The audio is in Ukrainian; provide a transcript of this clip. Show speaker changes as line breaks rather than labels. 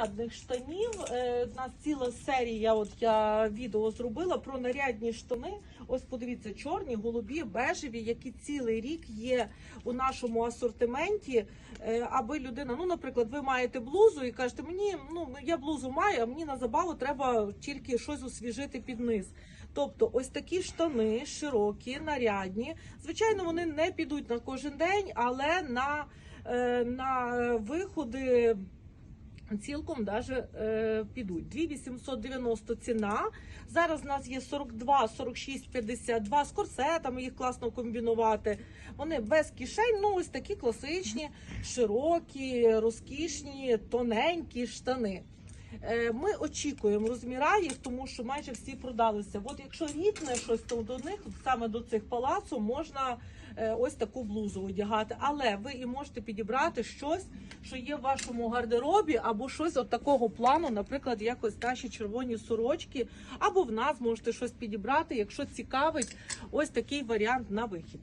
нарядних штанів. Е, У нас ціла серія. От я відео зробила про нарядні штани. Ось подивіться, чорні, голубі, бежеві, які цілий рік є у нашому асортименті. Е, Аби людина, ну, наприклад, ви маєте блузу і кажете, мені ну я блузу маю, а мені на забаву треба тільки щось освіжити під низ. Тобто, ось такі штани широкі, нарядні. Звичайно, вони не підуть на кожен день, але на, е, на виходи. Цілком даже е, підуть. 2890 ціна. Зараз у нас є 42, 46, 52 з корсетами, їх класно комбінувати. Вони без кишень, ну ось такі класичні, широкі, розкішні, тоненькі штани. Е, Ми очікуємо розміра їх, тому що майже всі продалися. От якщо рідне щось, то до них саме до цих палацу можна е, ось таку блузу одягати. Але ви і можете підібрати щось, що є в вашому гардеробі, або щось от такого плану, наприклад, якось наші червоні сорочки, або в нас можете щось підібрати, якщо цікавить ось такий варіант на вихід.